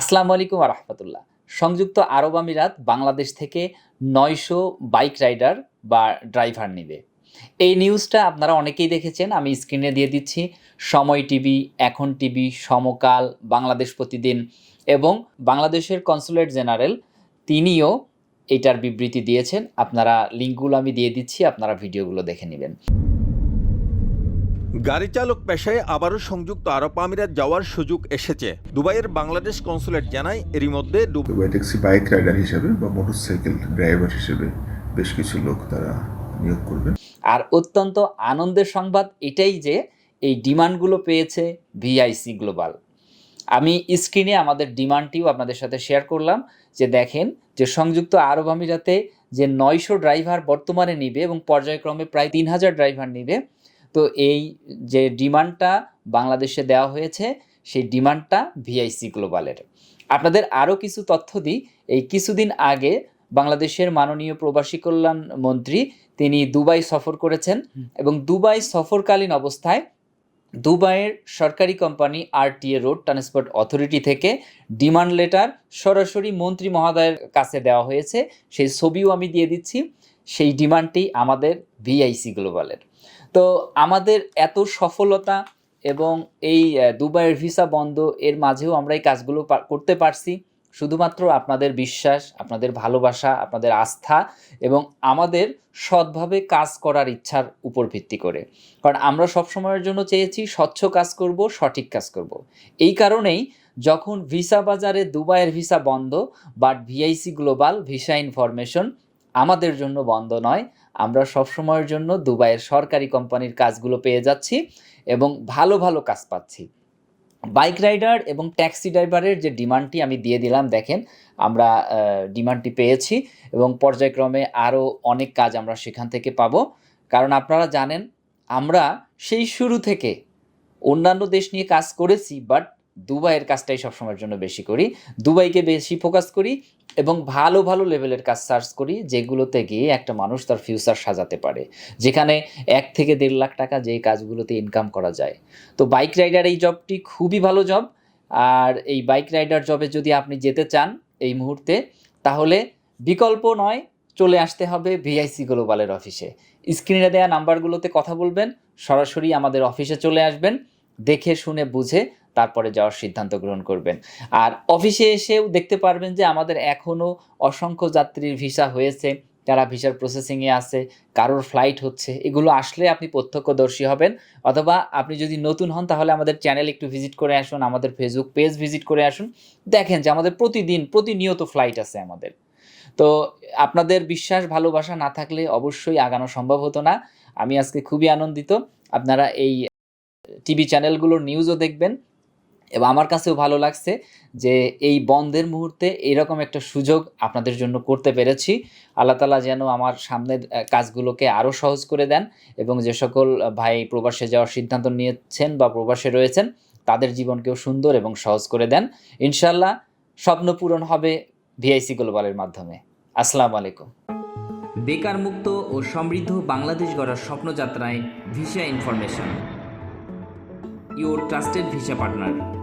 আসসালামু আলাইকুম রহমতুল্লাহ। সংযুক্ত আরব আমিরাত বাংলাদেশ থেকে নয়শো বাইক রাইডার বা ড্রাইভার নেবে। এই নিউজটা আপনারা অনেকেই দেখেছেন, আমি স্ক্রিনে দিয়ে দিচ্ছি। সময় টিভি, এখন টিভি, সমকাল, বাংলাদেশ প্রতিদিন এবং বাংলাদেশের কনসুলেট জেনারেল, তিনিও এটার বিবৃতি দিয়েছেন। আপনারা লিঙ্কগুলো আমি দিয়ে দিচ্ছি, আপনারা ভিডিওগুলো দেখে নেবেন। গাড়ি চালক পেশায় আবারও সংযুক্ত আরব আমিরাত যাওয়ার সুযোগ এসেছে। দুবাইয়ের বাংলাদেশ কনসুলেট জানায় এরই মধ্যে দুবাই ট্যাক্সি বাইক রাইডার হিসেবে বা মোটরসাইকেল ড্রাইভার হিসেবে বেশ কিছু লোক তারা নিয়োগ করবেন আর অত্যন্ত আনন্দের সংবাদ এটাই যে এই ডিমান্ডগুলো পেয়েছে ভিআইসি গ্লোবাল। আমি স্ক্রিনে আমাদের ডিমান্ডটিও আপনাদের সাথে শেয়ার করলাম যে দেখেন যে সংযুক্ত আরব আমিরাতে যে নয়শো ড্রাইভার বর্তমানে নিবে এবং পর্যায়ক্রমে প্রায় তিন হাজার ড্রাইভার নিবে তো এই যে ডিমান্ডটা বাংলাদেশে দেওয়া হয়েছে সেই ডিমান্ডটা ভিআইসি গ্লোবালের। আপনাদের আরও কিছু তথ্য দিই। এই কিছুদিন আগে বাংলাদেশের মাননীয় প্রবাসী কল্যাণ মন্ত্রী তিনি দুবাই সফর করেছেন এবং দুবাই সফরকালীন অবস্থায় দুবাইয়ের সরকারি company RTA road transport authority থেকে ডিমান্ড লেটার সরাসরি মন্ত্রী মহোদয়ের কাছে দেওয়া হয়েছে। সেই ছবিও আমি দিয়ে দিচ্ছি। সেই ডিমান্ডটি আমাদের ভিআইসি গ্লোবালের। তো আমাদের এত সফলতা এবং এই দুবাইয়ের ভিসা বন্ধ, এর মাঝেও আমরা এই কাজগুলো করতে পারছি। শুধুমাত্র আপনাদের বিশ্বাস, আপনাদের ভালোবাসা, আপনাদের আস্থা এবং আমাদের সৎভাবে কাজ করার ইচ্ছার উপর ভিত্তি করে। কারণ আমরা সব সময়ের জন্য চেয়েছি স্বচ্ছ কাজ করব, সঠিক কাজ করব। এই কারণেই যখন ভিসা বাজারে দুবাইয়ের ভিসা বন্ধ, but VIC global visa information আমাদের জন্য বন্ধ নয় আমরা সব সময়ের জন্য দুবাইয়ের সরকারি কোম্পানির কাজগুলো পেয়ে যাচ্ছি এবং ভালো ভালো কাজ পাচ্ছি। বাইক রাইডার এবং ট্যাক্সি ড্রাইভারের যে ডিমান্ডটি আমি দিয়ে দিলাম, দেখেন আমরা ডিমান্ডটি পেয়েছি এবং পর্যায়ক্রমে আরও অনেক কাজ আমরা সেখান থেকে পাবো। কারণ আপনারা জানেন, আমরা সেই শুরু থেকে অন্যান্য দেশ নিয়ে কাজ করেছি, বাট দুবাইয়ের কাজটাই সবসময়ের জন্য বেশি করি। দুবাইকে বেশি ফোকাস করি এবং ভালো ভালো লেভেলের কাজ সার্চ করি, যেগুলোতে গিয়ে একটা মানুষ তার ফিউচার সাজাতে পারে। যেখানে এক থেকে দেড় লাখ টাকা যেই কাজগুলোতে ইনকাম করা যায়। তো বাইক রাইডার এই জবটি খুবই ভালো জব আর এই বাইক রাইডার জবে যদি আপনি যেতে চান এই মুহূর্তে, তাহলে বিকল্প নয়, চলে আসতে হবে ভিআইসি গ্লোবালের অফিসে স্ক্রিনে দেওয়া নাম্বারগুলোতে কথা বলবেন, সরাসরি আমাদের অফিসে চলে আসবেন, দেখে, শুনে, বুঝে তারপরে যাওয়ার সিদ্ধান্ত গ্রহণ করবেন। আর অফিসে এসেও দেখতে পারবেন যে আমাদের এখনও অসংখ্য যাত্রীর ভিসা হয়েছে, যারা ভিসার প্রসেসিংয়ে আছে, কারোর ফ্লাইট হচ্ছে, এগুলো আসলে আপনি প্রত্যক্ষদর্শী হবেন। অথবা আপনি যদি নতুন হন, তাহলে আমাদের চ্যানেল একটু ভিজিট করে আসুন, আমাদের ফেসবুক পেজ ভিজিট করে আসুন। দেখেন যে আমাদের প্রতিদিন, প্রতিনিয়ত ফ্লাইট আছে আমাদের। তো আপনাদের বিশ্বাস, ভালোবাসা না থাকলে অবশ্যই আগানো সম্ভব হতো না। আমি আজকে খুবই আনন্দিত। আপনারা এই টিভি চ্যানেলগুলোর নিউজও দেখবেন। এবং আমার কাছেও ভালো লাগছে যে এই বন্ধের মুহূর্তে এরকম একটা সুযোগ আপনাদের জন্য করতে পেরেছি। আল্লাহ তালা যেন আমার সামনের কাজগুলোকে আরও সহজ করে দেন এবং যে সকল ভাই প্রবাসে যাওয়ার সিদ্ধান্ত নিয়েছেন বা প্রবাসে রয়েছেন, তাদের জীবনকেও সুন্দর এবং সহজ করে দেন। ইনশাল্লাহ স্বপ্ন পূরণ হবে ভিআইসি গ্লোবালের মাধ্যমে। আসসালামু আলাইকুম। বেকার মুক্ত ও সমৃদ্ধ বাংলাদেশ গড়ার স্বপ্নযাত্রায় visa information. Your trusted visa partner.